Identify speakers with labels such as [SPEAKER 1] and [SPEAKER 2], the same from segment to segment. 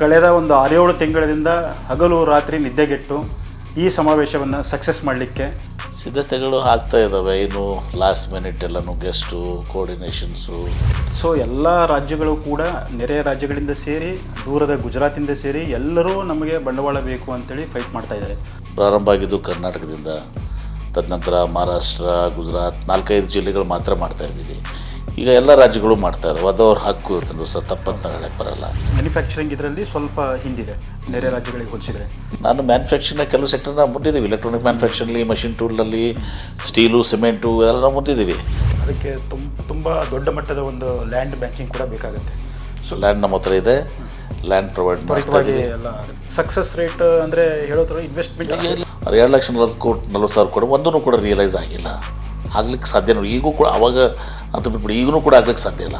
[SPEAKER 1] ಕಳೆದ ಒಂದು ಆರೇಳು ತಿಂಗಳಿಂದ ಹಗಲು ರಾತ್ರಿ ನಿದ್ದೆಗೆಟ್ಟು ಈ ಸಮಾವೇಶವನ್ನು ಸಕ್ಸಸ್ ಮಾಡಲಿಕ್ಕೆ
[SPEAKER 2] ಸಿದ್ಧತೆಗಳು ಆಗ್ತಾ ಇದ್ದಾವೆ ಇನ್ನು ಲಾಸ್ಟ್ ಮಿನಿಟ್ ಎಲ್ಲನೂ ಗೆಸ್ಟು ಕೋರ್ಡಿನೇಷನ್ಸು
[SPEAKER 1] ಸೊ ಎಲ್ಲ ರಾಜ್ಯಗಳು ಕೂಡ ನೆರೆಯ ರಾಜ್ಯಗಳಿಂದ ಸೇರಿ ದೂರದ ಗುಜರಾತಿಂದ ಸೇರಿ ಎಲ್ಲರೂ ನಮಗೆ ಬಂಡವಾಳ ಬೇಕು ಅಂತೇಳಿ ಫೈಟ್ ಮಾಡ್ತಾ ಇದ್ದಾರೆ.
[SPEAKER 2] ಪ್ರಾರಂಭ ಆಗಿದ್ದು ಕರ್ನಾಟಕದಿಂದ. ತದನಂತರ ಮಹಾರಾಷ್ಟ್ರ ಗುಜರಾತ್ ನಾಲ್ಕೈದು ಜಿಲ್ಲೆಗಳು ಮಾತ್ರ ಮಾಡ್ತಾ ಇದ್ದೀವಿ. ಈಗ ಎಲ್ಲ ರಾಜ್ಯಗಳು ಮಾಡ್ತಾ ಇದಾವೆ. ಅದು ಅವ್ರ ಹಕ್ಕು ಇವತ್ತಿನ ಸಹ ತಪ್ಪಂತ ಹೇಳಕ್ಕೆ ಬರಲ್ಲ.
[SPEAKER 1] ಮ್ಯಾನುಫ್ಯಾಕ್ಚರಿಂಗ್ ಇದರಲ್ಲಿ ಸ್ವಲ್ಪ ಹಿಂದಿದೆ. ನೆರೆ ರಾಜ್ಯಗಳಿಗೆ ಹೋಲಿಸಿದರೆ.
[SPEAKER 2] ನಾನು ಮ್ಯಾನುಫ್ಯಾಕ್ಚರಿಂಗ್ನ ಕೆಲವು ಸೆಕ್ಟರ್ನ ಮುಂದಿದ್ದೀವಿ. ಎಲೆಕ್ಟ್ರಾನಿಕ್ ಮ್ಯಾನುಫ್ಯಾಕ್ಚರಿಂಗ್ ಮಷಿನ್ ಟೂಲ್ನಲ್ಲಿ ಸ್ಟೀಲು ಸಿಮೆಂಟು ಎಲ್ಲ ನಾವು ಮುಂದಿದ್ದೀವಿ.
[SPEAKER 1] ಅದಕ್ಕೆ ತುಂಬ ತುಂಬ ದೊಡ್ಡ ಮಟ್ಟದ ಒಂದು ಲ್ಯಾಂಡ್ ಬ್ಯಾಂಕಿಂಗ್ ಕೂಡ ಬೇಕಾಗುತ್ತೆ. ಸೊ
[SPEAKER 2] ಲ್ಯಾಂಡ್ ನಮ್ಮ ಹತ್ರ ಇದೆ. ಲ್ಯಾಂಡ್ ಪ್ರೊವೈಡ್ ಮಾಡ್ತಾ ಇದ್ದೀವಿ.
[SPEAKER 1] ಎಲ್ಲ ಸಕ್ಸಸ್ ರೇಟ್ ಅಂದರೆ ಹೇಳೋದ್ರ ಇನ್ವೆಸ್ಟ್ಮೆಂಟ್
[SPEAKER 2] ಎರಡು ಲಕ್ಷ ನಲ್ವತ್ತು ಕೋಟಿ ನಲ್ವತ್ತು ಸಾವಿರ ಕೋಟಿ ಒಂದೂ ಕೂಡ ರಿಯಲೈಸ್ ಆಗಿಲ್ಲ. ಆಗ್ಲಿಕ್ಕೆ ಸಾಧ್ಯ ಈಗೂ ಕೂಡ ಅವಾಗ ಅಂತ ಬಿಟ್ಬಿಡಿ ಈಗಲೂ ಕೂಡ ಆಗ್ಲಿಕ್ಕೆ ಸಾಧ್ಯ ಇಲ್ಲ.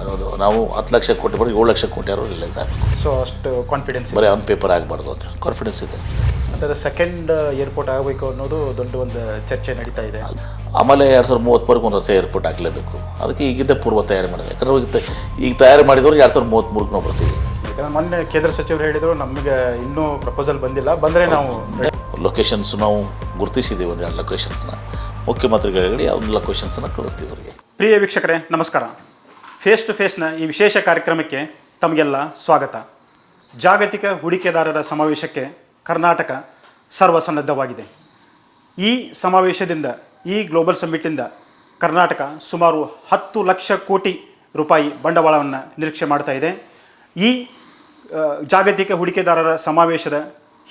[SPEAKER 2] ಅವರು ನಾವು ಹತ್ತು ಲಕ್ಷ ಕೋಟಿ ಬರೋ ಏಳು ಲಕ್ಷ ಕೋಟಿ ಅವರು ರಿಲೈಸ್ ಆಗಬೇಕು.
[SPEAKER 1] ಸೊ ಅಷ್ಟು ಕಾನ್ಫಿಡೆನ್ಸ್
[SPEAKER 2] ಬರೀ ಆನ್ ಪೇಪರ್ ಆಗಬಾರ್ದು ಅಂತ ಕಾನ್ಫಿಡೆನ್ಸ್ ಇದೆ.
[SPEAKER 1] ಅದರ ಸೆಕೆಂಡ್ ಏರ್ಪೋರ್ಟ್ ಆಗಬೇಕು ಅನ್ನೋದು ದೊಡ್ಡ ಒಂದು ಚರ್ಚೆ ನಡೀತಾ ಇದೆ.
[SPEAKER 2] ಆಮೇಲೆ ಎರಡು ಸಾವಿರದ ಮೂವತ್ತ್ಮೂರಿಗೆ ಒಂದು ಹೊಸ ಏರ್ಪೋರ್ಟ್ ಆಗಲೇಬೇಕು. ಅದಕ್ಕೆ ಈಗಿಂದ ಪೂರ್ವ ತಯಾರಿ ಮಾಡಿದೆ ಯಾಕಂದರೆ ಈಗ ತಯಾರಿ ಮಾಡಿದವರು ಎರಡು ಸಾವಿರದ ಮೂವತ್ತ್ಮೂರಕ್ಕೆ ನಾವು ಬರ್ತೀವಿ.
[SPEAKER 1] ಯಾಕಂದ್ರೆ ಮೊನ್ನೆ ಕೇಂದ್ರ ಸಚಿವರು ಹೇಳಿದರು ನಮಗೆ ಇನ್ನೂ ಪ್ರಪೋಸಲ್ ಬಂದಿಲ್ಲ. ಬಂದರೆ ನಾವು
[SPEAKER 2] ಲೊಕೇಶನ್ಸ್ ನಾವು ಗುರುತಿಸಿದ್ದೀವಿ ಒಂದು ಎರಡು ಲೊಕೇಶನ್ಸ್ನ ಮುಖ್ಯಮಂತ್ರಿಗಳು ಹೇಳಿ ಆ ಒಂದು ಲೊಕೇಶನ್ಸನ್ನು ಕಳಿಸ್ತೀವಿ ಅವರಿಗೆ.
[SPEAKER 1] ಪ್ರಿಯ ವೀಕ್ಷಕರೇ, ನಮಸ್ಕಾರ. ಫೇಸ್ ಟು ಫೇಸ್ನ ಈ ವಿಶೇಷ ಕಾರ್ಯಕ್ರಮಕ್ಕೆ ತಮಗೆಲ್ಲ ಸ್ವಾಗತ. ಜಾಗತಿಕ ಹೂಡಿಕೆದಾರರ ಸಮಾವೇಶಕ್ಕೆ ಕರ್ನಾಟಕ ಸರ್ವಸನ್ನದ್ಧವಾಗಿದೆ. ಈ ಸಮಾವೇಶದಿಂದ, ಈ ಗ್ಲೋಬಲ್ ಸಮ್ಮಿಟಿಂದ ಕರ್ನಾಟಕ ಸುಮಾರು ಹತ್ತು ಲಕ್ಷ ಕೋಟಿ ರೂಪಾಯಿ ಬಂಡವಾಳವನ್ನು ನಿರೀಕ್ಷೆ ಮಾಡ್ತಾ ಇದೆ. ಈ ಜಾಗತಿಕ ಹೂಡಿಕೆದಾರರ ಸಮಾವೇಶದ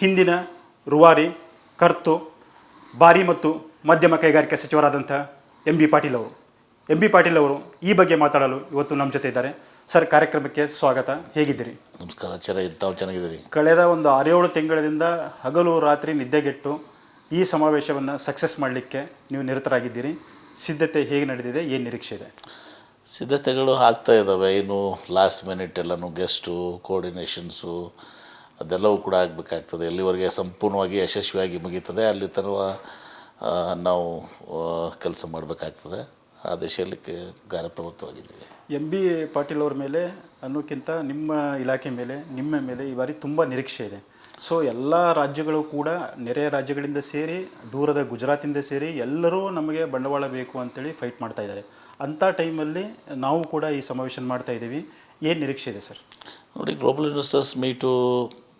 [SPEAKER 1] ಹಿಂದಿನ ರುವಾರಿ, ಕರ್ತು, ಭಾರಿ ಮತ್ತು ಮಧ್ಯಮ ಕೈಗಾರಿಕಾ ಸಚಿವರಾದಂಥ ಎಂ ಬಿ ಪಾಟೀಲ್ ಅವರು. ಎಂ ಬಿ ಪಾಟೀಲ್ ಅವರು ಈ ಬಗ್ಗೆ ಮಾತಾಡಲು ಇವತ್ತು ನಮ್ಮ ಜೊತೆ ಇದ್ದಾರೆ. ಸರ್ ಕಾರ್ಯಕ್ರಮಕ್ಕೆ ಸ್ವಾಗತ. ಹೇಗಿದ್ದೀರಿ?
[SPEAKER 2] ನಮಸ್ಕಾರ ಚೆನ್ನಾಗಿ ತಾವು ಚೆನ್ನಾಗಿದ್ದೀರಿ?
[SPEAKER 1] ಕಳೆದ ಒಂದು ಆರೇಳು ತಿಂಗಳಿಂದ ಹಗಲು ರಾತ್ರಿ ನಿದ್ದೆಗೆಟ್ಟು ಈ ಸಮಾವೇಶವನ್ನು ಸಕ್ಸಸ್ ಮಾಡಲಿಕ್ಕೆ ನೀವು ನಿರತರಾಗಿದ್ದೀರಿ. ಸಿದ್ಧತೆ ಹೇಗೆ ನಡೆದಿದೆ? ಏನು ನಿರೀಕ್ಷೆ ಇದೆ?
[SPEAKER 2] ಸಿದ್ಧತೆಗಳು ಆಗ್ತಾ ಇದ್ದಾವೆ. ಇನ್ನು ಲಾಸ್ಟ್ ಮಿನಿಟ್ ಎಲ್ಲನೂ ಗೆಸ್ಟು ಕೋರ್ಡಿನೇಷನ್ಸು ಅದೆಲ್ಲವೂ ಕೂಡ ಆಗಬೇಕಾಗ್ತದೆ. ಎಲ್ಲಿವರೆಗೆ ಸಂಪೂರ್ಣವಾಗಿ ಯಶಸ್ವಿಯಾಗಿ ಮುಗೀತದೆ ಅಲ್ಲಿ ತರುವ ನಾವು ಕೆಲಸ ಮಾಡಬೇಕಾಗ್ತದೆ. ಆ ದಿಶೆಯಲ್ಲಿ ಕಾರ್ಯಪ್ರವೃತ್ತವಾಗಿದ್ದೀವಿ.
[SPEAKER 1] ಎಂ ಬಿ ಪಾಟೀಲ್ ಅವ್ರ ಮೇಲೆ ಅನ್ನೋಕ್ಕಿಂತ ನಿಮ್ಮ ಇಲಾಖೆ ಮೇಲೆ ನಿಮ್ಮ ಮೇಲೆ ಈ ಬಾರಿ ತುಂಬ ನಿರೀಕ್ಷೆ ಇದೆ. ಸೊ ಎಲ್ಲ ರಾಜ್ಯಗಳು ಕೂಡ ನೆರೆಯ ರಾಜ್ಯಗಳಿಂದ ಸೇರಿ ದೂರದ ಗುಜರಾತಿಂದ ಸೇರಿ ಎಲ್ಲರೂ ನಮಗೆ ಬಂಡವಾಳ ಬೇಕು ಅಂತೇಳಿ ಫೈಟ್ ಮಾಡ್ತಾ ಇದ್ದಾರೆ. ಅಂಥ ಟೈಮಲ್ಲಿ ನಾವು ಕೂಡ ಈ ಸಮಾವೇಶ ಮಾಡ್ತಾ ಇದ್ದೀವಿ. ಏನು ನಿರೀಕ್ಷೆ ಇದೆ ಸರ್?
[SPEAKER 2] ನೋಡಿ ಗ್ಲೋಬಲ್ ಇನ್ವೆಸ್ಟರ್ಸ್ ಮೀಟು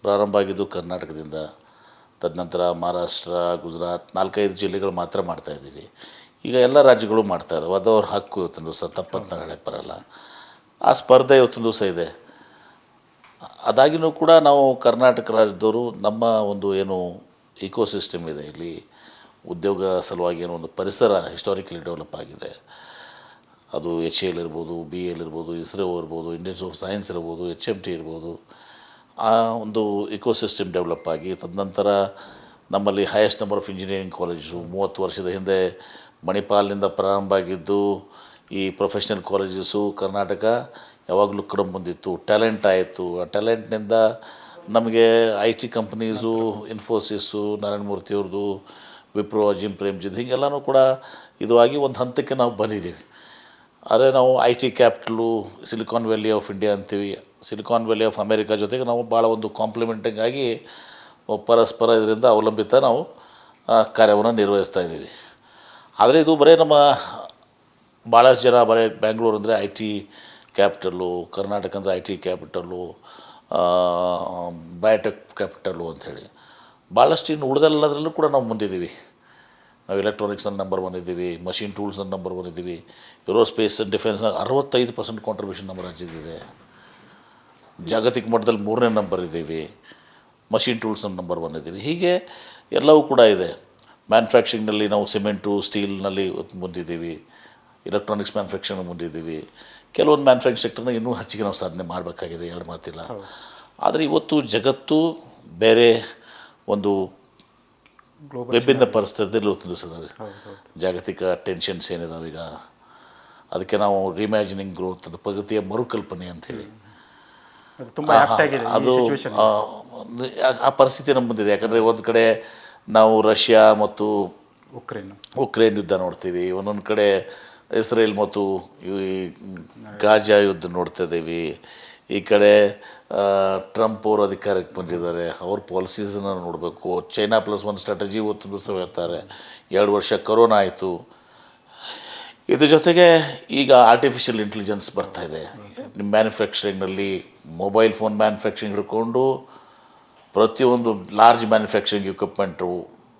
[SPEAKER 2] ಪ್ರಾರಂಭ ಆಗಿದ್ದು ಕರ್ನಾಟಕದಿಂದ. ತದನಂತರ ಮಹಾರಾಷ್ಟ್ರ ಗುಜರಾತ್ ನಾಲ್ಕೈದು ಜಿಲ್ಲೆಗಳು ಮಾತ್ರ ಮಾಡ್ತಾ ಇದ್ದೀವಿ. ಈಗ ಎಲ್ಲ ರಾಜ್ಯಗಳು ಮಾಡ್ತಾ ಇದ್ದಾವೆ ಅದು ಅವ್ರ ಹಕ್ಕು ಇವತ್ತಿನ ದಿವಸ ತಪ್ಪಂತ ಹೇಳಕ್ಕೆ ಬರಲ್ಲ. ಆ ಸ್ಪರ್ಧೆ ಇವತ್ತಿನ ದಿವಸ ಇದೆ. ಅದಾಗಿನೂ ಕೂಡ ನಾವು ಕರ್ನಾಟಕ ರಾಜ್ಯದವರು ನಮ್ಮ ಒಂದು ಏನು ಇಕೋಸಿಸ್ಟಮ್ ಇದೆ ಇಲ್ಲಿ ಉದ್ಯೋಗ ಸಲುವಾಗಿ ಏನೋ ಒಂದು ಪರಿಸರ ಹಿಸ್ಟಾರಿಕಲಿ ಡೆವಲಪ್ ಆಗಿದೆ. ಅದು ಎಚ್ ಎಲ್ ಇರ್ಬೋದು ಬಿ ಎಲ್ ಇರ್ಬೋದು ಇಸ್ರೋ ಇರ್ಬೋದು ಇಂಡಿಯನ್ಸ್ ಆಫ್ ಸೈನ್ಸ್ ಇರ್ಬೋದು ಎಚ್ ಎಂ ಟಿ ಇರ್ಬೋದು ಆ ಒಂದು ಇಕೋಸಿಸ್ಟಮ್ ಡೆವಲಪ್ ಆಗಿ ತದನಂತರ ನಮ್ಮಲ್ಲಿ highest number of engineering college ಮೂವತ್ತು ವರ್ಷದ ಹಿಂದೆ ಮಣಿಪಾಲ್ನಿಂದ ಪ್ರಾರಂಭ ಆಗಿದ್ದು, ಈ ಪ್ರೊಫೆಷ್ನಲ್ ಕಾಲೇಜಸ್ಸು ಕರ್ನಾಟಕ ಯಾವಾಗಲೂ ಕಡೆ ಬಂದಿತ್ತು ಟ್ಯಾಲೆಂಟ್ ಆಯಿತು. ಆ ಟ್ಯಾಲೆಂಟ್ನಿಂದ ನಮಗೆ I T companies Infosys Narayana ಮೂರ್ತಿಯವ್ರದ್ದು Wipro Azim ಪ್ರೇಮ್ಜಿದ್ ಹೀಗೆಲ್ಲನೂ ಕೂಡ ಇದು ಆಗಿ ಒಂದು ಹಂತಕ್ಕೆ ನಾವು ಬಂದಿದ್ದೀವಿ. ಆದರೆ ನಾವು I T capital Silicon Valley of India ಅಂತೀವಿ. ಸಿಲಿಕಾನ್ ವ್ಯಾಲಿ ಆಫ್ ಅಮೇರಿಕಾ ಜೊತೆಗೆ ನಾವು ಭಾಳ ಒಂದು ಕಾಂಪ್ಲಿಮೆಂಟಿಂಗ್ ಆಗಿ ಪರಸ್ಪರ ಇದರಿಂದ ಅವಲಂಬಿತ ನಾವು ಕಾರ್ಯವನ್ನು ನಿರ್ವಹಿಸ್ತಾ ಇದ್ದೀವಿ. ಆದರೆ ಇದು ಬರೀ ನಮ್ಮ ಭಾಳಷ್ಟು ಜನ ಬರೀ ಬ್ಯಾಂಗ್ಳೂರು ಅಂದರೆ ಐ ಟಿ ಕ್ಯಾಪಿಟಲ್ಲು ಕರ್ನಾಟಕ ಅಂದರೆ I T capital biotech capital ಅಂಥೇಳಿ. ಭಾಳಷ್ಟು ಇನ್ನು ಉಳಿದೆಲ್ಲದರಲ್ಲೂ ಕೂಡ ನಾವು ಮುಂದಿದ್ದೀವಿ. ನಾವು ಎಲೆಕ್ಟ್ರಾನಿಕ್ಸ್ನ ನಂಬರ್ ಒನ್ ಇದ್ದೀವಿ ಮಷಿನ್ ಟೂಲ್ಸ್ನ ನಂಬರ್ ಒನ್ ಇದ್ದೀವಿ ಏರೋಸ್ಪೇಸ್ ಆ್ಯಂಡ್ ಡಿಫೆನ್ಸ್ನಾಗ ಅರವತ್ತೈದು ಪರ್ಸೆಂಟ್ ಕಾಂಟ್ರಿಬ್ಯೂಷನ್ ನಮ್ಮ ರಾಜ್ಯದಿದೆ ಜಾಗತಿಕ ಮಟ್ಟದಲ್ಲಿ ಮೂರನೇ ನಂಬರ್ ಇದ್ದೀವಿ. ಮಷಿನ್ ಟೂಲ್ಸ್ನಲ್ಲಿ ನಂಬರ್ ಒನ್ ಇದ್ದೀವಿ. ಹೀಗೆ ಎಲ್ಲವೂ ಕೂಡ ಇದೆ. ಮ್ಯಾನುಫ್ಯಾಕ್ಚರಿಂಗ್ನಲ್ಲಿ ನಾವು ಸಿಮೆಂಟು ಸ್ಟೀಲ್ನಲ್ಲಿ ಮುಂದಿದ್ದೀವಿ. ಎಲೆಕ್ಟ್ರಾನಿಕ್ಸ್ ಮ್ಯಾನುಫ್ಯಾಕ್ಚರಿಂಗ್ ಮುಂದಿದ್ದೀವಿ. ಕೆಲವೊಂದು ಮ್ಯಾನುಫ್ಯಾಕ್ಚರಿಂಗ್ ಸೆಕ್ಟರ್ನ ಇನ್ನೂ ಹೆಚ್ಚಿಗೆ ನಾವು ಸಾಧನೆ ಮಾಡಬೇಕಾಗಿದೆ ಎರಡು ಮಾತಿಲ್ಲ. ಆದರೆ ಇವತ್ತು ಜಗತ್ತು ಬೇರೆ ಒಂದು ವಿಭಿನ್ನ ಪರಿಸ್ಥಿತಿಯಲ್ಲಿ ದಿವಸದಾವೆ ಜಾಗತಿಕ ಟೆನ್ಷನ್ಸ್ ಏನಿದಾವೆ ಈಗ ಅದಕ್ಕೆ ನಾವು ರಿಮ್ಯಾಜಿನಿಂಗ್ ಗ್ರೋತ್ ಅದು ಪ್ರಗತಿಯ ಮರುಕಲ್ಪನೆ ಅಂಥೇಳಿ.
[SPEAKER 1] ತುಂಬ ಆಕ್ಟ್ ಆಗಿದೆ
[SPEAKER 2] ಅದು ಆ, ಪರಿಸ್ಥಿತಿ ನಮ್ಮ ಮುಂದಿದೆ. ಯಾಕಂದರೆ ಒಂದು ಕಡೆ ನಾವು ರಷ್ಯಾ ಮತ್ತು
[SPEAKER 1] ಉಕ್ರೇನ್.
[SPEAKER 2] ಉಕ್ರೇನ್ ಯುದ್ಧ ನೋಡ್ತೀವಿ. ಒಂದೊಂದು ಕಡೆ ಇಸ್ರೇಲ್ ಮತ್ತು ಈ ಗಾಜಾ ಯುದ್ಧ ನೋಡ್ತಾ ಇದ್ದೀವಿ. ಈ ಕಡೆ ಟ್ರಂಪ್ ಅವರು ಅಧಿಕಾರಕ್ಕೆ ಬಂದಿದ್ದಾರೆ. ಅವ್ರ ಪಾಲಿಸೀಸನ್ನು ನೋಡಬೇಕು. ಚೈನಾ ಪ್ಲಸ್ ಒನ್ ಸ್ಟ್ರಾಟಜಿ ಒತ್ತು ಹೇಳ್ತಾರೆ. ಎರಡು ವರ್ಷ ಕರೋನಾ ಆಯಿತು. ಇದ್ರ ಜೊತೆಗೆ ಈಗ ಆರ್ಟಿಫಿಷಿಯಲ್ ಇಂಟೆಲಿಜೆನ್ಸ್ ಬರ್ತಾ ಇದೆ. ನಿಮ್ಮ ಮ್ಯಾನುಫ್ಯಾಕ್ಚರಿಂಗ್ನಲ್ಲಿ ಮೊಬೈಲ್ ಫೋನ್ ಮ್ಯಾನುಫ್ಯಾಕ್ಚರಿಂಗ್ ಹಿಡ್ಕೊಂಡು ಪ್ರತಿಯೊಂದು ಲಾರ್ಜ್ ಮ್ಯಾನುಫ್ಯಾಕ್ಚರಿಂಗ್ ಇಕ್ವಿಪ್ಮೆಂಟು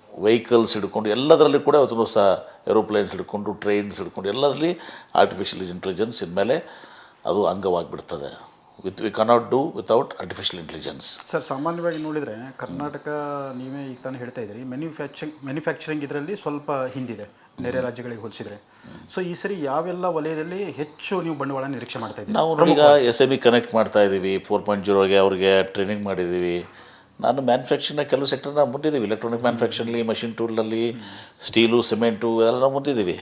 [SPEAKER 2] ವೆಹಿಕಲ್ಸ್ ಹಿಡ್ಕೊಂಡು ಎಲ್ಲದರಲ್ಲಿ ಕೂಡ ಅದನ್ನು ಸಹ ಏರೋಪ್ಲೇನ್ಸ್ ಹಿಡ್ಕೊಂಡು ಟ್ರೈನ್ಸ್ ಹಿಡ್ಕೊಂಡು ಎಲ್ಲದರಲ್ಲಿ ಆರ್ಟಿಫಿಷಿಯಲ್ ಇಂಟೆಲಿಜೆನ್ಸ್ ಇನ್ಮೇಲೆ ಅದು ಅಂಗವಾಗಿಬಿಡ್ತದೆ. With we cannot do without artificial intelligence
[SPEAKER 1] sir, ಸಾಮಾನ್ಯವಾಗಿ ನೋಡಿದರೆ ಕರ್ನಾಟಕ ನೀವೇ ಈಗ ತಾನು ಹೇಳ್ತಾ ಇದ್ದೀರಿ ಮ್ಯಾನುಫ್ಯಾಕ್ಚರಿಂಗ್ ಮ್ಯಾನುಫ್ಯಾಕ್ಚರಿಂಗ್ ಇದರಲ್ಲಿ ಸ್ವಲ್ಪ ಹಿಂದಿದೆ. ನೆರೆ ರಾಜ್ಯಗಳಿಗೆ ಹೋಲಿಸಿದರೆ. ಸೊ ಈ ಸರಿ ಯಾವೆಲ್ಲ ವಲಯದಲ್ಲಿ ಹೆಚ್ಚು ನೀವು ಬಂಡವಾಳ ನಿರೀಕ್ಷೆ ಮಾಡ್ತಾ ಇದ್ದೀರಿ?
[SPEAKER 2] ನಾವು ಈಗ ಎಸ್ ಎಂ ಇ ಕನೆಕ್ಟ್ ಮಾಡ್ತಾ ಇದ್ದೀವಿ. ಫೋರ್ ಪಾಯಿಂಟ್ ಜೀರೋಗೆ ಅವ್ರಿಗೆ ಟ್ರೈನಿಂಗ್ ಮಾಡಿದ್ದೀವಿ. ನಾನು ಮ್ಯಾನುಫ್ಯಾಕ್ಚರಿಂಗ್ನ ಕೆಲವು ಸೆಕ್ಟರ್ನ ಮುಂದಿದ್ದೀವಿ ಎಲೆಕ್ಟ್ರಾನಿಕ್ ಮ್ಯಾನುಫ್ಯಾಕ್ಚರ್ಲಿ ಮಷಿನ್ ಟೂಲಲ್ಲಿ ಸ್ಟೀಲು ಸಿಮೆಂಟು ಎಲ್ಲ ನಾವು ಮುಂದಿದ್ದೀವಿ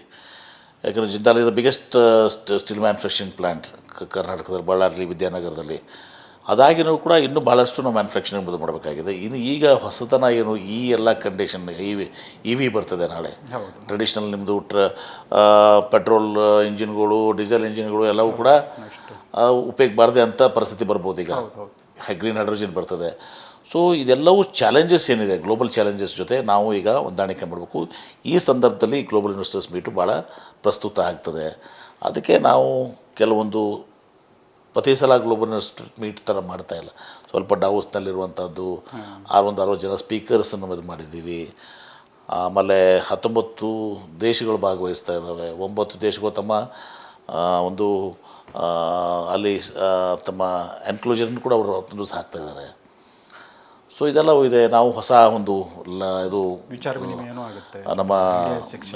[SPEAKER 2] ಯಾಕಂದರೆ ಜಿಂದಾಲ್ ಇದು ಬಿಗ್ಗೆಸ್ಟ್ ಸ್ಟೀಲ್ ಮ್ಯಾನುಫ್ಯಾಕ್ಚರಿಂಗ್ ಪ್ಲ್ಯಾಂಟ್ ಕರ್ನಾಟಕದಲ್ಲಿ ಬಳ್ಳಾರಿ ವಿದ್ಯಾನಗರದಲ್ಲಿ. ಅದಾಗಿನೂ ಕೂಡ ಇನ್ನೂ ಭಾಳಷ್ಟು ನಾವು ಮ್ಯಾನುಫ್ಯಾಕ್ಚರಿಂಗ್ ಬದಲು ಮಾಡಬೇಕಾಗಿದೆ. ಇನ್ನು ಈಗ ಹೊಸತನ ಏನು ಈ ಎಲ್ಲ condition E V E V ಬರ್ತದೆ ನಾಳೆ. ಟ್ರೆಡಿಷ್ನಲ್ ನಿಮ್ಮದು ಟ್ರ ಪೆಟ್ರೋಲ್ ಇಂಜಿನ್ಗಳು ಡೀಸೆಲ್ ಇಂಜಿನ್ಗಳು ಎಲ್ಲವೂ ಕೂಡ ಉಪಯೋಗಬಾರ್ದೆ ಉಪಯೋಗ ಬಾರದೆ ಅಂತ ಪರಿಸ್ಥಿತಿ ಬರ್ಬೋದು ಈಗ. ಗ್ರೀನ್ ಹೈಡ್ರೋಜನ್ ಬರ್ತದೆ. ಸೊ ಇದೆಲ್ಲವೂ ಚಾಲೆಂಜಸ್ ಏನಿದೆ? ಗ್ಲೋಬಲ್ ಚಾಲೆಂಜಸ್ ಜೊತೆ ನಾವು ಈಗ ಹೊಂದಾಣಿಕೆ ಮಾಡಬೇಕು. ಈ ಸಂದರ್ಭದಲ್ಲಿ ಗ್ಲೋಬಲ್ ಇನ್ವೆಸ್ಟರ್ಸ್ ಮೀಟು ಭಾಳ ಪ್ರಸ್ತುತ ಆಗ್ತದೆ. ಅದಕ್ಕೆ ನಾವು ಕೆಲವೊಂದು ಪ್ರತಿ ಸಲ ಗ್ಲೋಬಲ್ ಸ್ಟ್ರೀಟ್ ಮೀಟ್ ಥರ ಮಾಡ್ತಾ ಇಲ್ಲ. ಸ್ವಲ್ಪ ಡಾವೋಸ್ನಲ್ಲಿರುವಂಥದ್ದು ಆ ಒಂದು ಅರವತ್ತು ಜನ ಸ್ಪೀಕರ್ಸನ್ನು ಇದು ಮಾಡಿದ್ದೀವಿ. ಆಮೇಲೆ ಹತ್ತೊಂಬತ್ತು ದೇಶಗಳು ಭಾಗವಹಿಸ್ತಾ ಇದ್ದಾವೆ. ಒಂಬತ್ತು ದೇಶಗಳು ತಮ್ಮ ಒಂದು ಅಲ್ಲಿ ತಮ್ಮ ಎನ್ಕ್ಲೋಜರ್ನ ಕೂಡ ಅವರು ಒಂದು ಹಾಕ್ತಾ ಇದ್ದಾರೆ. ಸೊ ಇದೆಲ್ಲ ಇದೆ. ನಾವು ಹೊಸ ಒಂದು ಲ ಇದು
[SPEAKER 1] ವಿಚಾರ ವಿನಿಮಯನೂ ಆಗುತ್ತೆ.
[SPEAKER 2] ಆ, ನಮ್ಮ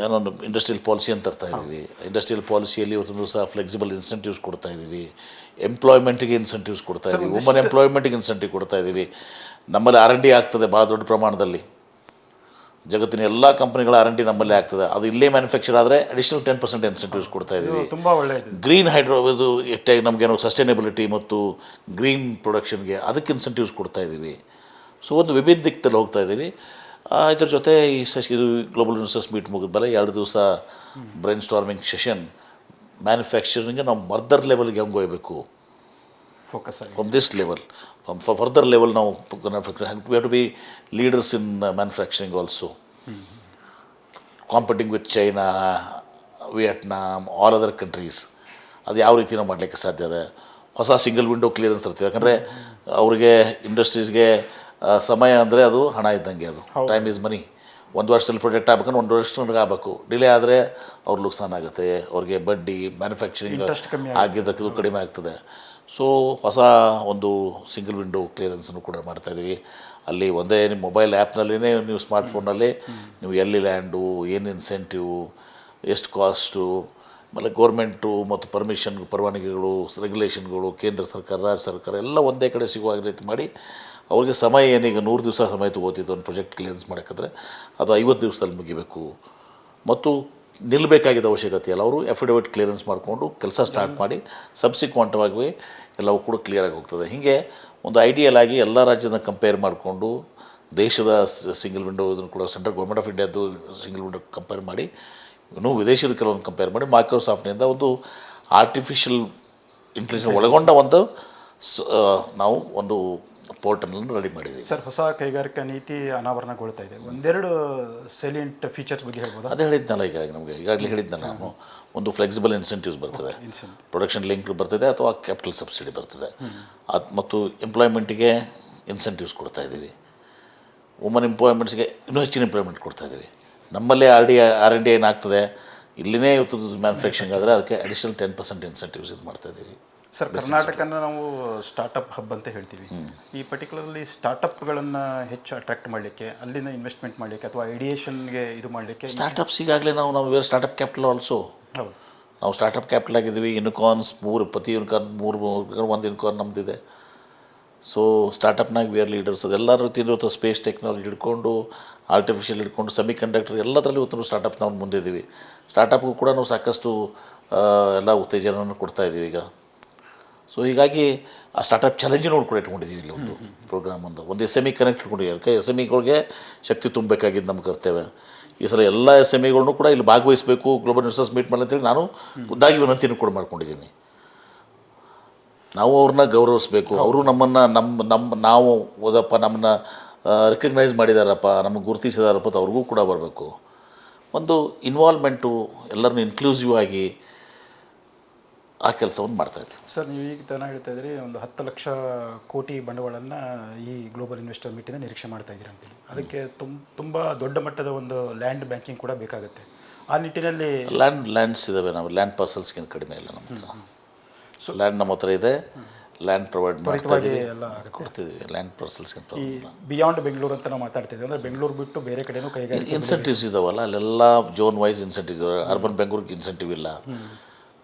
[SPEAKER 2] ಏನೊಂದು ಇಂಡಸ್ಟ್ರಿಯಲ್ ಪಾಲಿಸಿ ಅಂತ ತರ್ತಾ ಇದ್ದೀವಿ. ಇಂಡಸ್ಟ್ರಿಯಲ್ ಪಾಲಿಸಿಯಲ್ಲಿ ಇವತ್ತೊಂದು ಸಹ ಫ್ಲೆಕ್ಸಿಬಲ್ ಇನ್ಸೆಂಟಿವ್ಸ್ ಕೊಡ್ತಾ ಇದ್ದೀವಿ. ಎಂಪ್ಲಾಯ್ಮೆಂಟ್ಗೆ ಇನ್ಸೆಂಟಿವ್ಸ್ ಕೊಡ್ತಾ ಇದ್ದೀವಿ. ವುಮನ್ ಎಂಪ್ಲಾಯ್ಮೆಂಟ್ಗೆ ಇನ್ಸೆಂಟಿವ್ ಕೊಡ್ತಾ ಇದ್ದೀವಿ. ನಮ್ಮಲ್ಲಿ ಆರ್ ಎನ್ ಡಿ ಆಗ್ತದೆ ಭಾಳ ದೊಡ್ಡ ಪ್ರಮಾಣದಲ್ಲಿ. ಜಗತ್ತಿನ ಎಲ್ಲ ಕಂಪ್ನಿಗಳ ಆರ್ ಎನ್ ಡಿ ನಮ್ಮಲ್ಲೇ ಆಗ್ತದೆ. ಅದು ಇಲ್ಲೇ ಮ್ಯಾನುಫ್ಯಾಕ್ಚರ್ ಆದರೆ ಅಡಿಷನಲ್ ಟೆನ್ ಪರ್ಸೆಂಟ್ ಇನ್ಸೆಂಟಿವ್ಸ್ ಕೊಡ್ತಾ ಇದ್ದೀವಿ.
[SPEAKER 1] ತುಂಬ ಒಳ್ಳೆಯದು.
[SPEAKER 2] ಗ್ರೀನ್ ಹೈಡ್ರೋ ಇದು ನಮಗೇನೋ ಸಸ್ಟೈನಬಿಲಿಟಿ ಮತ್ತು ಗ್ರೀನ್ ಪ್ರೊಡಕ್ಷನ್ಗೆ ಅದಕ್ಕೆ ಇನ್ಸೆಂಟಿವ್ಸ್ ಕೊಡ್ತಾ ಇದ್ದೀವಿ. ಸೊ ಒಂದು ವಿಭಿನ್ನ ದಿಕ್ಕಲ್ಲಿ ಹೋಗ್ತಾ ಇದ್ದೀವಿ. ಇದ್ರ ಜೊತೆ ಈ ಸೆಶ್ ಇದು ಗ್ಲೋಬಲ್ ಇನ್ವೆಸ್ಟರ್ಸ್ ಮೀಟ್ ಮುಗಿದ ಮೇಲೆ ಎರಡು ದಿವಸ ಬ್ರೈನ್ ಸ್ಟಾರ್ಮಿಂಗ್ ಸೆಷನ್ ಮ್ಯಾನುಫ್ಯಾಕ್ಚರಿಂಗ್ಗೆ ನಾವು ಮರ್ದರ್ ಲೆವೆಲ್ಗೆ ಹೆಂಗೆ ಹೋಗಬೇಕು?
[SPEAKER 1] Focus
[SPEAKER 2] from this level from further level ನಾವು we to be leaders in manufacturing also competing with China Vietnam all other countries ಅದು ಯಾವ ರೀತಿ ನಾವು ಮಾಡಲಿಕ್ಕೆ ಸಾಧ್ಯ ಇದೆ ಹೊಸ ಸಿಂಗಲ್ ವಿಂಡೋ ಕ್ಲಿಯರೆನ್ಸ್ ತರ್ತೀವಿ. ಯಾಕಂದರೆ ಅವ್ರಿಗೆ ಇಂಡಸ್ಟ್ರೀಸ್ಗೆ ಸಮಯ ಅಂದರೆ ಅದು ಹಣ ಇದ್ದಂಗೆ ಅದು. ಟೈಮ್ ಈಸ್ ಮನಿ ಒಂದು ವರ್ಷದಲ್ಲಿ ಪ್ರೊಜೆಕ್ಟ್ ಆಗ್ಬೇಕಂದ್ರೆ ಒಂದು ವರ್ಷದೊಳಗೆ ಆಗಬೇಕು. ಡಿಲೇ ಆದರೆ ಅವ್ರ ನುಕ್ಸಾನ್ ಆಗುತ್ತೆ. ಅವ್ರಿಗೆ ಬಡ್ಡಿ ಮ್ಯಾನುಫ್ಯಾಕ್ಚರಿಂಗ್ ಆಗಿದ್ದಕ್ಕಿದು ಕಡಿಮೆ ಆಗ್ತದೆ. ಸೊ ಹೊಸ ಒಂದು ಸಿಂಗಲ್ ವಿಂಡೋ ಕ್ಲಿಯರೆನ್ಸನ್ನು ಕೂಡ ಮಾಡ್ತಾಯಿದ್ದೀವಿ ಅಲ್ಲಿ ಒಂದೇ ನಿಮ್ಮ ಮೊಬೈಲ್ ಆ್ಯಪ್ನಲ್ಲಿನೇ ನೀವು ಸ್ಮಾರ್ಟ್ಫೋನಲ್ಲಿ ನೀವು ಎಲ್ಲಿ ಲ್ಯಾಂಡು ಏನು ಇನ್ಸೆಂಟಿವ್ ಎಷ್ಟು ಕಾಸ್ಟು ಆಮೇಲೆ ಗೌರ್ಮೆಂಟು ಮತ್ತು ಪರ್ಮಿಷನ್ ಪರವಾನಗಿಗಳು ರೆಗ್ಯುಲೇಷನ್ಗಳು ಕೇಂದ್ರ ಸರ್ಕಾರ ರಾಜ್ಯ ಸರ್ಕಾರ ಎಲ್ಲ ಒಂದೇ ಕಡೆ ಸಿಗುವ ರೀತಿ ಮಾಡಿ ಅವ್ರಿಗೆ ಸಮಯ ಏನೀಗ ನೂರು ದಿವಸ ಸಮಯ ತಗೋತಿತ್ತು ಒಂದು ಪ್ರಾಜೆಕ್ಟ್ ಕ್ಲಿಯರೆನ್ಸ್ ಮಾಡೋಕ್ಕಾದ್ರೆ. ಅದು ಐವತ್ತು ದಿವಸದಲ್ಲಿ ಮುಗಿಬೇಕು. ಮತ್ತು ನಿಲ್ಲಬೇಕಾಗಿದ್ದ ಅವಶ್ಯಕತೆ ಇಲ್ಲ. ಅವರು ಅಫಿಡವಿಟ್ ಕ್ಲಿಯರೆನ್ಸ್ ಮಾಡಿಕೊಂಡು ಕೆಲಸ ಸ್ಟಾರ್ಟ್ ಮಾಡಿ ಸಬ್ಸಿಕ್ವೆಂಟವಾಗಿ ಎಲ್ಲವೂ ಕೂಡ ಕ್ಲಿಯರಾಗಿ ಹೋಗ್ತದೆ. ಹೀಗೆ ಒಂದು ಐಡಿಯಲ್ ಆಗಿ ಎಲ್ಲ ರಾಜ್ಯದ ಕಂಪೇರ್ ಮಾಡಿಕೊಂಡು ದೇಶದ ಸಿಂಗಲ್ ವಿಂಡೋ ಇದನ್ನು ಕೂಡ ಸೆಂಟ್ರಲ್ ಗೌರ್ಮೆಂಟ್ ಆಫ್ ಇಂಡಿಯಾದ್ದು ಸಿಂಗಲ್ ವಿಂಡೋ ಕಂಪೇರ್ ಮಾಡಿ ಇನ್ನೂ ವಿದೇಶದ ಕೆಲವೊಂದು ಕಂಪೇರ್ ಮಾಡಿ ಮೈಕ್ರೋಸಾಫ್ಟ್ನಿಂದ ಒಂದು ಆರ್ಟಿಫಿಷಿಯಲ್ ಇಂಟೆಲಿಜೆನ್ಸ್ ಒಳಗೊಂಡ ಒಂದು ಸ- ನಾವು ಒಂದು ಪೋರ್ಟಲ್ನ ರೆಡಿ ಮಾಡಿದ್ದೀವಿ.
[SPEAKER 1] ಸರ್ ಹೊಸ ಕೈಗಾರಿಕಾ ನೀತಿ ಅನಾವರಣಗೊಳ್ತಾ ಇದೆ. ಒಂದೆರಡು ಸೈಲೆಂಟ್ ಫೀಚರ್ಸ್ ಬಗ್ಗೆ ಹೇಳ್ಬೋದು?
[SPEAKER 2] ಅದೇ ಹೇಳಿದ್ನಲ್ಲ ಈಗ ನಮಗೆ ಈಗಾಗಲೇ ಹೇಳಿದ್ನಲ್ಲ ನಾನು. ಒಂದು ಫ್ಲೆಕ್ಸಿಬಲ್ ಇನ್ಸೆಂಟಿವ್ಸ್ ಬರ್ತದೆ. ಪ್ರೊಡಕ್ಷನ್ ಲಿಂಕ್ ಬರ್ತದೆ ಅಥವಾ ಕ್ಯಾಪಿಟಲ್ ಸಬ್ಸಿಡಿ ಬರ್ತದೆ. ಅದು ಮತ್ತು ಎಂಪ್ಲಾಯ್ಮೆಂಟಿಗೆ ಇನ್ಸೆಂಟಿವ್ಸ್ ಕೊಡ್ತಾ ಇದ್ದೀವಿ. ವುಮನ್ ಎಂಪ್ಲಾಯ್ಮೆಂಟ್ಸ್ಗೆ ಇನ್ನೂ ಹೆಚ್ಚಿನ ಎಂಪ್ಲಾಯ್ಮೆಂಟ್ ಕೊಡ್ತಾ ಇದ್ದೀವಿ. ನಮ್ಮಲ್ಲೇ R D R and D ಏನಾಗ್ತದೆ ಇಲ್ಲಿನೇ ಇವತ್ತು ಮ್ಯಾನುಫ್ಯಾಕ್ಚರಿಂಗ್ ಆದರೆ ಅದಕ್ಕೆ ಅಡಿಷನಲ್ ಟೆನ್ ಪರ್ಸೆಂಟ್ ಇನ್ಸೆಂಟಿವ್ಸ್ ಇದು ಮಾಡ್ತಾ ಇದ್ದೀವಿ.
[SPEAKER 1] ಸರ್ ಕರ್ನಾಟಕನ ನಾವು ಸ್ಟಾರ್ಟಪ್ ಹಬ್ ಅಂತ ಹೇಳ್ತೀವಿ. ಈ ಪರ್ಟಿಕ್ಯುಲರ್ಲಿ ಸ್ಟಾರ್ಟಪ್ಗಳನ್ನು ಹೆಚ್ಚು ಅಟ್ರಾಕ್ಟ್ ಮಾಡಲಿಕ್ಕೆ ಅಲ್ಲಿನ ಇನ್ವೆಸ್ಟ್ಮೆಂಟ್ ಮಾಡಲಿಕ್ಕೆ ಅಥವಾ ಐಡಿಯೇಷನ್ಗೆ ಇದು ಮಾಡಲಿಕ್ಕೆ
[SPEAKER 2] ಸ್ಟಾರ್ಟಪ್ಸ್ ಈಗಾಗಲೇ ನಾವು ನಾವು ವೇರ್ ಸ್ಟಾರ್ಟಪ್ ಕ್ಯಾಪಿಟಲ್ ಆಲ್ಸೋ
[SPEAKER 1] ಹೌದು.
[SPEAKER 2] ನಾವು ಸ್ಟಾರ್ಟಪ್ ಕ್ಯಾಪಿಟಲ್ ಆಗಿದ್ದೀವಿ ಯುನಿಕಾರ್ನ್ಸ್ ಮೂರು ಪ್ರತಿ ಯುನಿಕಾರ್ನ್ ಮೂರು ಒಂದು ಯುನಿಕಾರ್ನ್ ನಮ್ಮದಿದೆ ಸೊ ಸ್ಟಾರ್ಟಪ್ನಾಗ ವಿ ಆರ್ ಲೀಡರ್ಸ್ ಅದೆಲ್ಲ ರೀತಿಯಿಂದ ಸ್ಪೇಸ್ ಟೆಕ್ನಾಲಜಿ ಹಿಡ್ಕೊಂಡು ಆರ್ಟಿಫಿಷಿಯಲ್ ಹಿಡ್ಕೊಂಡು ಸೆಮಿ ಕಂಡಕ್ಟರ್ ಎಲ್ಲದರಲ್ಲಿ ಉತ್ತರ ಸ್ಟಾರ್ಟಪ್ ನಾವು ಮುಂದಿದ್ದೀವಿ. ಸ್ಟಾರ್ಟಪ್ಗೂ ಕೂಡ ನಾವು ಸಾಕಷ್ಟು ಎಲ್ಲ ಉತ್ತೇಜನವನ್ನು ಕೊಡ್ತಾ ಇದ್ದೀವಿ ಈಗ. ಸೊ ಹೀಗಾಗಿ ಆ ಸ್ಟಾರ್ಟಪ್ ಚಾಲೆಂಜಿನ ಕೂಡ ಇಟ್ಕೊಂಡಿದ್ದೀವಿ ಇಲ್ಲಿ ಒಂದು ಪ್ರೋಗ್ರಾಮ್ ಒಂದು. ಒಂದು ಎಸ್ ಎಂ ಇ ಕನೆಕ್ಟ್ ಇಟ್ಕೊಂಡಿದ್ದೀವಿ ಅದಕ್ಕೆ ಎಸ್ ಎಂ ಇಗಳಿಗೆ ಶಕ್ತಿ ತುಂಬಬೇಕಾಗಿದ್ದು ನಮ್ಮ ಕರ್ತವ್ಯ. ಈ ಸಲ ಎಲ್ಲ ಎಸ್ ಎಂ ಇಗಳನ್ನೂ ಕೂಡ ಇಲ್ಲಿ ಭಾಗವಹಿಸಬೇಕು ಗ್ಲೋಬಲ್ ಇನ್ವೆಸ್ಟರ್ಸ್ ಮೀಟ್ ಮಾಡಿ ಅಂತೇಳಿ ನಾನು ಖುದ್ದಾಗಿ ವಿನಂತಿಯನ್ನು ಕೂಡ ಮಾಡ್ಕೊಂಡಿದ್ದೀನಿ ನಾವು ಅವ್ರನ್ನ ಗೌರವಿಸ್ಬೇಕು. ಅವರು ನಮ್ಮನ್ನು ನಮ್ಮ ನಮ್ಮ ನಾವು ಓದಪ್ಪ ನಮ್ಮನ್ನು ರೆಕಗ್ನೈಸ್ ಮಾಡಿದಾರಪ್ಪ, ನಮಗೆ ಗುರುತಿಸಿದಾರಪ್ಪ ಅವ್ರಿಗೂ ಕೂಡ ಬರಬೇಕು. ಒಂದು ಇನ್ವಾಲ್ವ್ಮೆಂಟು ಎಲ್ಲರನ್ನೂ ಇನ್ಕ್ಲೂಸಿವ್ ಆಗಿ ಆ ಕೆಲಸವನ್ನು ಮಾಡ್ತಾ ಇದ್ದೀವಿ
[SPEAKER 1] ಸರ್ ನೀವು ಈಗ ತನ ಹೇಳ್ತಾ ಇದ್ರಿ ಒಂದು ಹತ್ತು ಲಕ್ಷ ಕೋಟಿ ಬಂಡವಾಳನ್ನು ಈ ಗ್ಲೋಬಲ್ ಇನ್ವೆಸ್ಟರ್ ಮೀಟಿಂದ ನಿರೀಕ್ಷೆ ಮಾಡ್ತಾ ಇದ್ದೀರಿ ಅಂತೇಳಿ ಅದಕ್ಕೆ ತುಂಬ ತುಂಬ ದೊಡ್ಡ ಮಟ್ಟದ ಒಂದು ಲ್ಯಾಂಡ್ ಬ್ಯಾಂಕಿಂಗ್ ಕೂಡ ಬೇಕಾಗುತ್ತೆ. ಆ ನಿಟ್ಟಿನಲ್ಲಿ
[SPEAKER 2] ಲ್ಯಾಂಡ್ ಲ್ಯಾಂಡ್ಸ್ ಇದಾವೆ ನಾವು ಲ್ಯಾಂಡ್ ಪಾರ್ಸಲ್ಸ್ಗಿಂತ ಕಡಿಮೆ ಇಲ್ಲ ನಮ್ಮ ಹತ್ರ. ಸೊ ಲ್ಯಾಂಡ್ ನಮ್ಮ ಹತ್ರ ಇದೆ. ಲ್ಯಾಂಡ್ ಪ್ರೊವೈಡ್ ಮಾಡ್ತಾ ಇದೀವಿ.
[SPEAKER 1] ಎಲ್ಲ
[SPEAKER 2] ಕೊಡ್ತಿದ್ದೀವಿ ಲ್ಯಾಂಡ್ ಇಲ್ಲ.
[SPEAKER 1] ಬಿಯಾಂಡ್ ಬೆಂಗಳೂರು ಅಂತ ನಾವು ಮಾತಾಡ್ತಿದ್ವಿ ಅಂದರೆ ಬೆಂಗಳೂರು ಬಿಟ್ಟು ಬೇರೆ ಕಡೆನೂ ಕೈಗಾರಿಕೆ
[SPEAKER 2] ಇನ್ಸೆಂಟಿವ್ಸ್ ಇದಾವಲ್ಲ ಅಲ್ಲೆಲ್ಲ ಜೋನ್ ವೈಸ್ ಇನ್ಸೆಂಟಿವ್ಸ್ ಅರ್ಬನ್ ಬೆಂಗಳೂರಿಗೆ ಇನ್ಸೆಂಟಿವ್ ಇಲ್ಲ.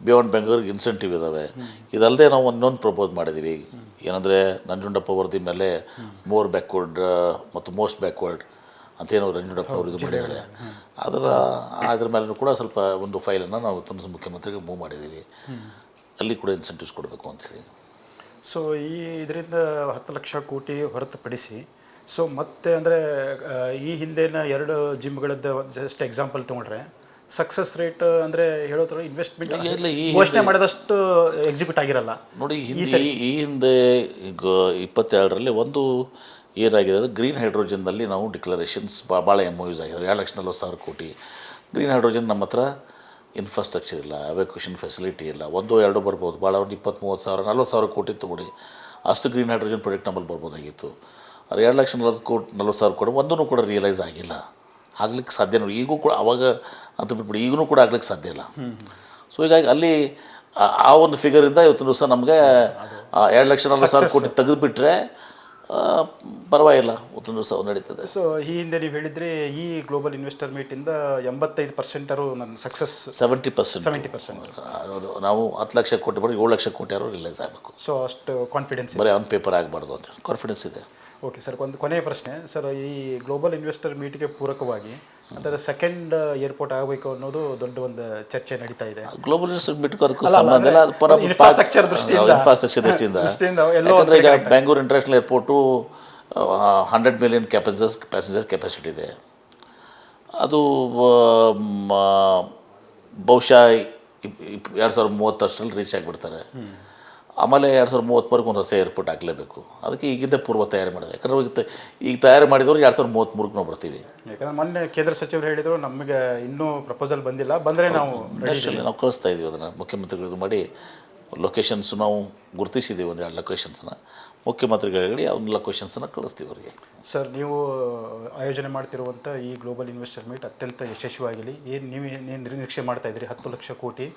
[SPEAKER 2] ಬಿಯಾಂಡ್ ಬೆಂಗಳೂರಿಗೆ ಇನ್ಸೆಂಟಿವ್ ಇದ್ದಾವೆ ಇದಲ್ಲದೆ ನಾವು ಇನ್ನೊಂದು ಪ್ರಪೋಸ್ ಮಾಡಿದ್ದೀವಿ ಏನಂದರೆ ನಂಜುಂಡಪ್ಪ ವರದಿ ಮೇಲೆ ಮೋರ್ ಬ್ಯಾಕ್ವರ್ಡ್ ಮತ್ತು ಮೋಸ್ಟ್ ಬ್ಯಾಕ್ವರ್ಡ್ ಅಂತೇನೋ ನಂಜುಂಡಪ್ಪ ಅವರು ಇದು ಮಾಡಿದ್ದಾರೆ. ಅದರ, ಅದ್ರ ಮೇಲೂ ಕೂಡ ಸ್ವಲ್ಪ ಒಂದು ಫೈಲನ್ನು ನಾವು ತಮ್ಮ ಮುಖ್ಯಮಂತ್ರಿಗೆ ಮೂವ್ ಮಾಡಿದ್ದೀವಿ ಅಲ್ಲಿ ಕೂಡ ಇನ್ಸೆಂಟಿವ್ಸ್ ಕೊಡಬೇಕು ಅಂಥೇಳಿ
[SPEAKER 1] ಸೊ ಈ ಇದರಿಂದ ಹತ್ತು ಲಕ್ಷ ಕೋಟಿ ಹೊರತುಪಡಿಸಿ ಸೊ ಮತ್ತೆ ಅಂದರೆ ಈ ಹಿಂದಿನ ಎರಡು ಜಿಮ್ಗಳದ್ದು ಜಸ್ಟ್ ಎಕ್ಸಾಂಪಲ್ ತೊಗೊಂಡ್ರೆ ಸಕ್ಸಸ್ ರೇಟ್ ಅಂದರೆ ಹೇಳೋದ್ರ ಇನ್ವೆಸ್ಟ್ಮೆಂಟ್
[SPEAKER 2] ಇಲ್ಲ, ಈ
[SPEAKER 1] ಘೋಷಣೆ ಮಾಡಿದಷ್ಟು ಎಕ್ಸಿಕ್ಯೂಟ್ ಆಗಿರಲ್ಲ.
[SPEAKER 2] ನೋಡಿ ಹಿಂದೆ ಈ ಹಿಂದೆ ಈಗ ಇಪ್ಪತ್ತೆರಡರಲ್ಲಿ ಒಂದು ಏನಾಗಿದೆ ಅಂದರೆ ಗ್ರೀನ್ ಹೈಡ್ರೋಜನ್ನಲ್ಲಿ ನಾವು ಡಿಕ್ಲರೇಷನ್ಸ್ ಭಾಳ ಎಂ ಯೂಸ್ ಆಗಿದೆ ಎರಡು ಲಕ್ಷ ನಲ್ವತ್ತು ಸಾವಿರ ಕೋಟಿ. ಗ್ರೀನ್ ಹೈಡ್ರೋಜನ್ ನಮ್ಮ ಹತ್ರ ಇನ್ಫ್ರಾಸ್ಟ್ರಕ್ಚರ್ ಇಲ್ಲ ಅವೆಕ್ಯೂಷನ್ ಫೆಸಿಲಿಟಿ ಇಲ್ಲ. ಒಂದು ಎರಡು ಬರ್ಬೋದು. ಭಾಳ ಒಂದು ಇಪ್ಪತ್ತು ಮೂವತ್ತು ಸಾವಿರ ನಲ್ವತ್ತು ಸಾವಿರ ಕೋಟಿ ತೊಗೊಡಿ ಅಷ್ಟು ಗ್ರೀನ್ ಹೈಡ್ರೋಜನ್ ಪ್ರಾಜೆಕ್ಟ್ ನಮ್ಮಲ್ಲಿ ಬರ್ಬೋದಾಗಿತ್ತು. ಆದರೆ ಎರಡು ಲಕ್ಷ ನಲ್ವತ್ತು ಕೋಟಿ ನಲ್ವತ್ತು ಸಾವಿರ ಕೋಟಿ ಒಂದೂ ಕೂಡ ರಿಯಲೈಸ್ ಆಗಿಲ್ಲ. ಆಗ್ಲಿಕ್ಕೆ ಸಾಧ್ಯ ನೋಡಿ. ಈಗೂ ಕೂಡ ಅವಾಗ ಅಂತ ಬಿಟ್ಬಿಡಿ ಈಗೂ ಕೂಡ ಆಗ್ಲಿಕ್ಕೆ ಸಾಧ್ಯ ಇಲ್ಲ. ಸೊ ಹೀಗಾಗಿ ಅಲ್ಲಿ ಆ- ಆ ಒಂದು ಫಿಗರಿಂದ ಇವತ್ತು ದಿವಸ ನಮಗೆ ಎರಡು ಲಕ್ಷ ನಲ್ವತ್ತು ಸಾವಿರ ಕೋಟಿ ತೆಗೆದುಬಿಟ್ರೆ ಪರವಾಗಿಲ್ಲ. ಒಂದು ದಿವಸ ನಡೀತದೆ.
[SPEAKER 1] ಸೊ ಈ ಹಿಂದೆ ನೀವು ಹೇಳಿದರೆ ಈ ಗ್ಲೋಬಲ್ ಇನ್ವೆಸ್ಟರ್ ಮೀಟಿಂದ ಎಂಬತ್ತೈದು ಪರ್ಸೆಂಟರು ನನ್ನ success
[SPEAKER 2] seventy percent
[SPEAKER 1] seventy percent
[SPEAKER 2] ನಾವು ಹತ್ತು ಲಕ್ಷ ಕೋಟಿ ಬರೋ ಏಳು ಲಕ್ಷ ಕೋಟಿ ಅವರು ರಿಲೈಸ್ ಆಗಬೇಕು.
[SPEAKER 1] ಸೊ ಅಷ್ಟು ಕಾನ್ಫಿಡೆನ್ಸ್
[SPEAKER 2] ಬರೀ ಆನ್ ಪೇಪರ್ ಆಗಬಾರ್ದು ಅಂತ. ಕಾನ್ಫಿಡೆನ್ಸ್ ಇದೆ.
[SPEAKER 1] ಓಕೆ ಸರ್ ಒಂದು ಕೊನೆಯ ಪ್ರಶ್ನೆ. ಸರ್ ಈ ಗ್ಲೋಬಲ್ ಇನ್ವೆಸ್ಟರ್ ಮೀಟ್ಗೆ ಪೂರಕವಾಗಿ ಅಂದರೆ ಸೆಕೆಂಡ್ ಏರ್ಪೋರ್ಟ್ ಆಗಬೇಕು ಅನ್ನೋದು ದೊಡ್ಡ ಒಂದು ಚರ್ಚೆ ನಡೀತಾ ಇದೆ.
[SPEAKER 2] ಗ್ಲೋಬಲ್ ಮೀಟ್ ಅದಕ್ಕೂ ಸಂಬಂಧ ಇಲ್ಲ.
[SPEAKER 1] ದೃಷ್ಟಿಯಿಂದ-
[SPEAKER 2] ಇನ್ಫ್ರಾಸ್ಟ್ರಕ್ಚರ್ ದೃಷ್ಟಿಯಿಂದ. ಯಾಕಂದರೆ ಈಗ Bengaluru international airport hundred million capacities passengers capacity ಇದೆ. ಅದು ಬಹುಶಃ ಎರಡು ಸಾವಿರದ ಮೂವತ್ತಷ್ಟರಲ್ಲಿ ರೀಚ್ ಆಗಿಬಿಡ್ತಾರೆ. ಆಮೇಲೆ ಎರಡು ಸಾವಿರದ ಮೂವತ್ತ್ಮೂರಿಗೆ ಒಂದು ಹೊಸ ಏರ್ಪೋರ್ಟ್ ಆಗಲೇಬೇಕು ಅದಕ್ಕೆ ಈಗಿಂದ ಪೂರ್ವ ತಯಾರಿ ಮಾಡಿದೆ ಯಾಕಂದ್ರೆ ಈಗ ಈಗ ತಯಾರು ಮಾಡಿದವರು ಎರಡು ಸಾವಿರದ ಮೂವತ್ತ್ಮೂರಕ್ಕೆ ನಾವು ಬರ್ತೀವಿ.
[SPEAKER 1] ಯಾಕಂದ್ರೆ ಮೊನ್ನೆ ಕೇಂದ್ರ ಸಚಿವರು ಹೇಳಿದರು ನಮಗೆ ಇನ್ನೂ ಪ್ರಪೋಸಲ್ ಬಂದಿಲ್ಲ. ಬಂದರೆ ನಾವು
[SPEAKER 2] ನಾವು ಕಳಿಸ್ತಾ ಇದ್ದೀವಿ ಅದನ್ನು. ಮುಖ್ಯಮಂತ್ರಿಗಳು ಇದು ಮಾಡಿ ಲೊಕೇಶನ್ಸ್ ನಾವು ಗುರುತಿಸಿದ್ದೀವಿ ಒಂದು ಎರಡು ಲೊಕೇಶನ್ಸ್ನ ಮುಖ್ಯಮಂತ್ರಿಗಳು ಹೇಳಿ ಅವ್ನ ಲೊಕೇಶನ್ಸನ್ನು ಕಳಿಸ್ತೀವಿ ಅವರಿಗೆ.
[SPEAKER 1] ಸರ್ ನೀವು ಆಯೋಜನೆ ಮಾಡ್ತಿರುವಂಥ ಈ ಗ್ಲೋಬಲ್ ಇನ್ವೆಸ್ಟರ್ ಮೀಟ್ ಅತ್ಯಂತ ಯಶಸ್ವಿಯಾಗಲಿ. ಏನು ನೀವು ಏನು ನಿರೀಕ್ಷೆ ಮಾಡ್ತಾ ಇದ್ದೀರಿ? ಹತ್ತು ಲಕ್ಷ ಕೋಟಿ.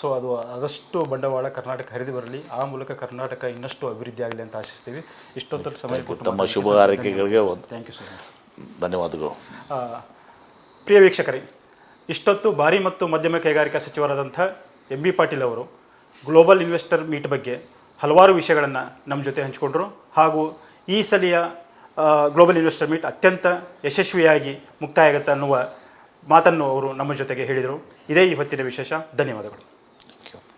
[SPEAKER 1] ಸೊ ಅದು ಆದಷ್ಟು ಬಂಡವಾಳ ಕರ್ನಾಟಕ ಹರಿದು ಬರಲಿ. ಆ ಮೂಲಕ ಕರ್ನಾಟಕ ಇನ್ನಷ್ಟು ಅಭಿವೃದ್ಧಿ ಆಗಲಿ ಅಂತ ಆಶಿಸ್ತೀವಿ. ಇಷ್ಟೊತ್ತು ಸಮಯ ಕೊಟ್ಟು
[SPEAKER 2] ತಮ್ಮ ಶುಭ ಹಾರೈಕೆಗಳಿಗೆ
[SPEAKER 1] ಥ್ಯಾಂಕ್ ಯು ಸೊ ಮಚ್
[SPEAKER 2] ಧನ್ಯವಾದಗಳು.
[SPEAKER 1] ಪ್ರಿಯ ವೀಕ್ಷಕರೇ ಇಷ್ಟೊತ್ತು ಭಾರಿ ಮತ್ತು ಮಧ್ಯಮ ಕೈಗಾರಿಕಾ ಸಚಿವರಾದಂಥ ಎಂ ಬಿ ಪಾಟೀಲ್ ಅವರು ಗ್ಲೋಬಲ್ ಇನ್ವೆಸ್ಟರ್ ಮೀಟ್ ಬಗ್ಗೆ ಹಲವಾರು ವಿಷಯಗಳನ್ನು ನಮ್ಮ ಜೊತೆ ಹಂಚಿಕೊಂಡರು. ಹಾಗೂ ಈ ಸಲಿಯ ಗ್ಲೋಬಲ್ ಇನ್ವೆಸ್ಟರ್ ಮೀಟ್ ಅತ್ಯಂತ ಯಶಸ್ವಿಯಾಗಿ ಮುಕ್ತಾಯ ಆಗುತ್ತೆ ಅನ್ನುವ ಮಾತನ್ನು ಅವರು ನಮ್ಮ ಜೊತೆಗೆ ಹೇಳಿದರು. ಇದೇ ಇವತ್ತಿನ ವಿಶೇಷ. ಧನ್ಯವಾದಗಳು.